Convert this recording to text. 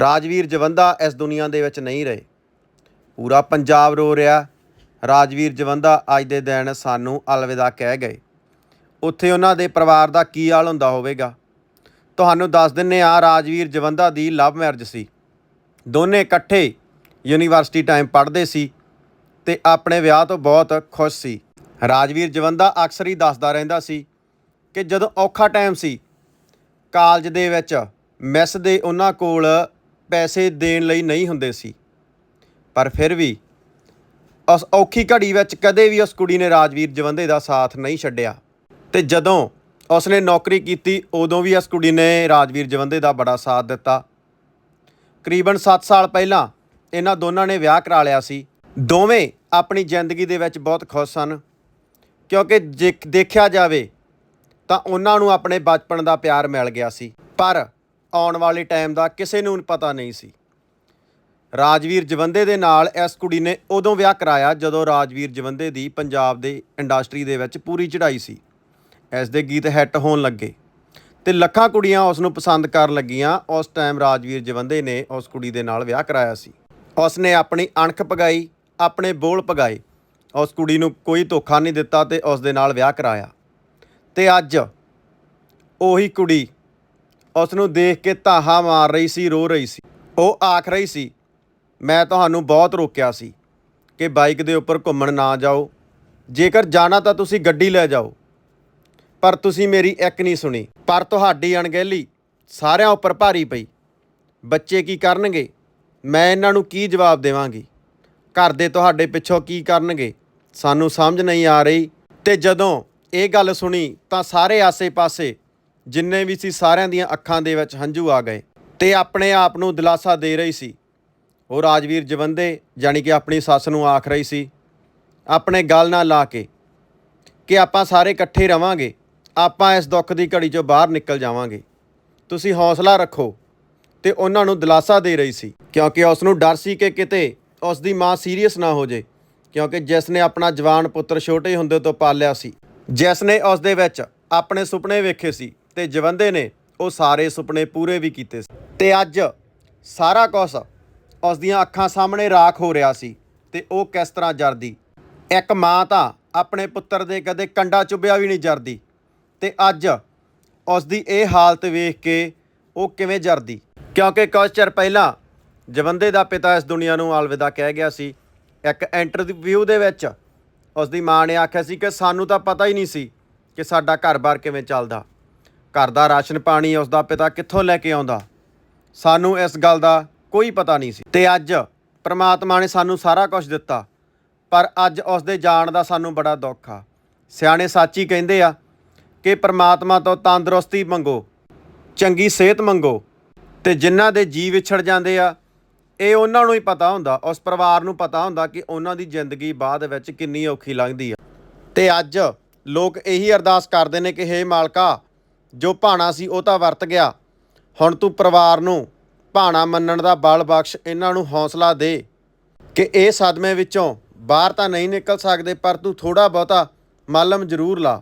ਰਾਜਵੀਰ ਜਵੰਦਾ ਇਸ ਦੁਨੀਆ ਦੇ ਵਿੱਚ ਨਹੀਂ ਰਹੇ। ਪੂਰਾ ਪੰਜਾਬ ਰੋ ਰਿਹਾ। ਰਾਜਵੀਰ ਜਵੰਦਾ ਅੱਜ ਦੇ ਦਿਨ ਸਾਨੂੰ ਅਲਵਿਦਾ ਕਹਿ ਗਏ। ਉੱਥੇ ਉਹਨਾਂ ਦੇ ਪਰਿਵਾਰ ਦਾ ਕੀ ਹਾਲ ਹੁੰਦਾ ਹੋਵੇਗਾ? ਤੁਹਾਨੂੰ ਦੱਸ ਦਿੰਨੇ ਆ ਰਾਜਵੀਰ ਜਵੰਦਾ ਦੀ ਲਵ ਮੈਰਿਜ ਸੀ। ਦੋਨੇ ਇਕੱਠੇ ਯੂਨੀਵਰਸਿਟੀ ਟਾਈਮ ਪੜ੍ਹਦੇ ਸੀ ਤੇ ਆਪਣੇ ਵਿਆਹ ਤੋਂ ਬਹੁਤ ਖੁਸ਼ ਸੀ। ਰਾਜਵੀਰ ਜਵੰਦਾ ਅਕਸਰ ਹੀ ਦੱਸਦਾ ਰਹਿੰਦਾ ਸੀ ਕਿ ਜਦੋਂ ਔਖਾ ਟਾਈਮ ਸੀ, ਕਾਲਜ ਦੇ ਵਿੱਚ ਮੈਸ ਦੇ ਉਹਨਾਂ ਕੋਲ ਪੈਸੇ ਦੇਣ ਲਈ ਨਹੀਂ ਹੁੰਦੇ ਸੀ। ਪਰ ਫਿਰ ਵੀ ਉਸ ਔਖੀ ਘੜੀ ਵਿੱਚ ਕਦੇ ਵੀ ਉਸ ਕੁੜੀ ਨੇ ਰਾਜਵੀਰ ਜਵੰਦੇ ਦਾ ਸਾਥ ਨਹੀਂ ਛੱਡਿਆ। ਤੇ ਜਦੋਂ ਉਸਨੇ ਨੌਕਰੀ ਕੀਤੀ, ਉਦੋਂ ਵੀ ਉਸ ਕੁੜੀ ਨੇ ਰਾਜਵੀਰ ਜਵੰਦੇ ਦਾ ਬੜਾ ਸਾਥ ਦਿੱਤਾ। ਕਰੀਬਨ 7 ਸਾਲ ਪਹਿਲਾਂ ਇਹਨਾਂ ਦੋਨਾਂ ਨੇ ਵਿਆਹ ਕਰਾ ਲਿਆ ਸੀ। ਦੋਵੇਂ ਆਪਣੀ ਜ਼ਿੰਦਗੀ ਦੇ ਵਿੱਚ ਬਹੁਤ ਖੁਸ਼ ਸਨ। ਕਿਉਂਕਿ ਜੇ ਦੇਖਿਆ ਜਾਵੇ ਤਾਂ ਉਹਨਾਂ ਨੂੰ ਆਪਣੇ ਬਚਪਨ ਦਾ ਪਿਆਰ ਮਿਲ ਗਿਆ ਸੀ। ਪਰ ਆਉਣ ਵਾਲੇ ਟਾਈਮ ਦਾ ਕਿਸੇ ਨੂੰ ਪਤਾ ਨਹੀਂ ਸੀ। ਰਾਜਵੀਰ ਜਵੰਦੇ ਦੇ ਨਾਲ ਇਸ ਕੁੜੀ ਨੇ ਉਦੋਂ ਵਿਆਹ ਕਰਾਇਆ ਜਦੋਂ ਰਾਜਵੀਰ ਜਵੰਦੇ ਦੀ ਪੰਜਾਬ ਦੇ ਇੰਡਸਟਰੀ ਦੇ ਵਿੱਚ ਪੂਰੀ ਚੜ੍ਹਾਈ ਸੀ। ਇਸ ਦੇ ਗੀਤ ਹਿੱਟ ਹੋਣ ਲੱਗੇ ਤੇ ਲੱਖਾਂ ਕੁੜੀਆਂ ਉਸ ਨੂੰ ਪਸੰਦ ਕਰਨ ਲੱਗੀਆਂ। ਉਸ ਟਾਈਮ ਰਾਜਵੀਰ ਜਵੰਦੇ ਨੇ ਉਸ ਕੁੜੀ ਦੇ ਨਾਲ ਵਿਆਹ ਕਰਾਇਆ ਸੀ। ਉਸ ਨੇ ਆਪਣੀ ਅਣਖ ਪਗਾਈ, ਆਪਣੇ ਬੋਲ ਪਗਾਏ। ਉਸ ਕੁੜੀ ਨੂੰ ਕੋਈ ਧੋਖਾ ਨਹੀਂ ਦਿੱਤਾ ਤੇ ਉਸ ਦੇ ਨਾਲ ਵਿਆਹ ਕਰਾਇਆ। ਤੇ ਅੱਜ ਉਹੀ ਕੁੜੀ ਉਸ ਨੂੰ ਦੇਖ ਕੇ ਧਾਹਾਂ ਮਾਰ ਰਹੀ ਸੀ, ਰੋ ਰਹੀ ਸੀ। ਉਹ ਆਖ ਰਹੀ ਸੀ, ਮੈਂ ਤੁਹਾਨੂੰ ਬਹੁਤ ਰੋਕਿਆ ਸੀ ਕਿ ਬਾਈਕ ਦੇ ਉੱਪਰ ਘੁੰਮਣ ਨਾ ਜਾਓ। ਜੇਕਰ ਜਾਣਾ ਤਾਂ ਤੁਸੀਂ ਗੱਡੀ ਲੈ ਜਾਓ, ਪਰ ਤੁਸੀਂ ਮੇਰੀ ਇੱਕ ਨਹੀਂ ਸੁਣੀ। ਪਰ ਤੁਹਾਡੀ ਅਣਗਹਿਲੀ ਸਾਰਿਆਂ ਉੱਪਰ ਭਾਰੀ ਪਈ। ਬੱਚੇ ਕੀ ਕਰਨਗੇ? ਮੈਂ ਇਹਨਾਂ ਨੂੰ ਕੀ ਜਵਾਬ ਦੇਵਾਂਗੀ? ਘਰ ਦੇ ਤੁਹਾਡੇ ਪਿੱਛੋਂ ਕੀ ਕਰਨਗੇ? ਸਾਨੂੰ ਸਮਝ ਨਹੀਂ ਆ ਰਹੀ। ਤੇ ਜਦੋਂ ਇਹ ਗੱਲ ਸੁਣੀ ਤਾਂ ਸਾਰੇ ਆਸੇ-ਪਾਸੇ ਜਿੰਨੇ ਵੀ ਸੀ ਸਾਰਿਆਂ ਦੀਆਂ ਅੱਖਾਂ ਦੇ ਵਿੱਚ ਹੰਝੂ ਆ ਗਏ ਤੇ ਆਪਣੇ ਆਪ ਨੂੰ ਦਿਲਾਸਾ ਦੇ ਰਹੀ ਸੀ। ਉਹ ਰਾਜਵੀਰ ਜਵੰਦੇ ਜਾਨੀ ਕਿ ਆਪਣੀ ਸੱਸ ਨੂੰ ਆਖ ਰਹੀ ਸੀ, ਆਪਣੇ ਗੱਲ ਨਾਲ ਲਾ ਕੇ ਕਿ ਆਪਾਂ ਸਾਰੇ ਇਕੱਠੇ ਰਵਾਂਗੇ, ਆਪਾਂ ਇਸ ਦੁੱਖ ਦੀ ਘੜੀ ਚੋਂ ਬਾਹਰ ਨਿਕਲ ਜਾਵਾਂਗੇ। ਤੁਸੀਂ ਹੌਸਲਾ ਰੱਖੋ ਤੇ ਉਹਨਾਂ ਨੂੰ ਦਿਲਾਸਾ ਦੇ ਰਹੀ ਸੀ, ਕਿਉਂਕਿ ਉਸ ਨੂੰ ਡਰ ਸੀ ਕਿ ਕਿਤੇ ਉਸ ਦੀ ਮਾਂ ਸੀਰੀਅਸ ਨਾ ਹੋ ਜੇ ਕਿਉਂਕਿ ਜਿਸ ਨੇ ਆਪਣਾ ਜਵਾਨ ਪੁੱਤਰ ਛੋਟੇ ਹੁੰਦੇ ਤੋਂ ਪਾਲਿਆ ਸੀ, ਜਿਸ ਨੇ ਉਸ ਦੇ ਵਿੱਚ ਆਪਣੇ ਸੁਪਨੇ ਵੇਖੇ ਸੀ ਤੇ ਜਵੰਦੇ ਨੇ ਉਹ ਸਾਰੇ ਸੁਪਨੇ ਪੂਰੇ ਵੀ ਕੀਤੇ ਸੀ। ਤੇ ਅੱਜ ਸਾਰਾ ਕੁਝ ਉਸ ਦੀਆਂ ਅੱਖਾਂ ਸਾਹਮਣੇ ਰਾਖ ਹੋ ਰਿਹਾ ਸੀ ਤੇ ਉਹ ਕਿਸ ਤਰ੍ਹਾਂ ਜਰਦੀ? ਇੱਕ ਮਾਂ ਤਾਂ ਆਪਣੇ ਪੁੱਤਰ ਦੇ ਕਦੇ ਕੰਡਾ ਚੁੱਭਿਆ ਵੀ ਨਹੀਂ ਜਰਦੀ ਤੇ ਅੱਜ ਉਸ ਦੀ ਇਹ ਹਾਲਤ ਵੇਖ ਕੇ ਉਹ ਕਿਵੇਂ ਜਰਦੀ? ਕਿਉਂਕਿ ਕੁਝ ਚਿਰ ਪਹਿਲਾਂ ਜਵੰਦੇ ਦਾ ਪਿਤਾ ਇਸ ਦੁਨੀਆ ਨੂੰ ਅਲਵਿਦਾ ਕਹਿ ਗਿਆ ਸੀ। ਇੱਕ ਇੰਟਰਵਿਊ ਦੇ ਵਿੱਚ ਉਸ ਦੀ ਮਾਂ ਨੇ ਆਖਿਆ ਸੀ ਕਿ ਸਾਨੂੰ ਤਾਂ ਪਤਾ ਹੀ ਨਹੀਂ ਸੀ ਕਿ ਸਾਡਾ ਘਰ-ਬਾਰ ਕਿਵੇਂ ਚੱਲਦਾ। ਘਰ ਦਾ ਰਾਸ਼ਨ ਪਾਣੀ ਉਸ ਦਾ ਪਿਤਾ ਕਿੱਥੋਂ ਲੈ ਕੇ ਆਉਂਦਾ? ਸਾਨੂੰ ਇਸ ਗੱਲ ਦਾ ਕੋਈ ਪਤਾ ਨਹੀਂ ਸੀ। ਤੇ ਅੱਜ ਪ੍ਰਮਾਤਮਾ ਨੇ ਸਾਨੂੰ ਸਾਰਾ ਕੁਝ ਦਿੱਤਾ। ਪਰ ਅੱਜ ਉਸ ਦੇ ਜਾਣ ਦਾ ਸਾਨੂੰ ਬੜਾ ਦੁੱਖ ਆ। ਸਿਆਣੇ ਸਾਚੀ ਕਹਿੰਦੇ ਆ ਕਿ ਪ੍ਰਮਾਤਮਾ ਤੋਂ ਤੰਦਰੁਸਤੀ ਮੰਗੋ, ਚੰਗੀ ਸਿਹਤ ਮੰਗੋ, ਤੇ ਜਿਨ੍ਹਾਂ ਦੇ ਜੀਵ ਵਿਛੜ ਜਾਂਦੇ ਆ, ਇਹ ਉਹਨਾਂ ਨੂੰ ਹੀ ਪਤਾ ਹੁੰਦਾ, ਉਸ ਪਰਿਵਾਰ ਨੂੰ ਪਤਾ ਹੁੰਦਾ ਕਿ ਉਹਨਾਂ ਦੀ ਜ਼ਿੰਦਗੀ ਬਾਅਦ ਵਿੱਚ ਕਿੰਨੀ ਔਖੀ ਲੰਘਦੀ ਆ। ਤੇ ਅੱਜ ਲੋਕ ਇਹੀ ਅਰਦਾਸ ਕਰਦੇ ਨੇ ਕਿ, ਹੇ ਮਾਲਕਾ ਜੋ ਭਾਣਾ ਸੀ ਉਹ ਤਾਂ ਵਰਤ ਗਿਆ। ਹੁਣ ਤੂੰ ਪਰਿਵਾਰ ਨੂੰ ਭਾਣਾ ਮੰਨਣ ਦਾ ਬਲ ਬਖਸ਼ ਇਹਨਾਂ ਨੂੰ ਹੌਸਲਾ ਦੇ ਕਿ ਇਹ ਸਦਮੇ ਵਿੱਚੋਂ ਬਾਹਰ ਤਾਂ ਨਹੀਂ ਨਿਕਲ ਸਕਦੇ, ਪਰ ਤੂੰ ਥੋੜਾ ਬਹੁਤਾ ਮਲਮ ਜ਼ਰੂਰ ਲਾ।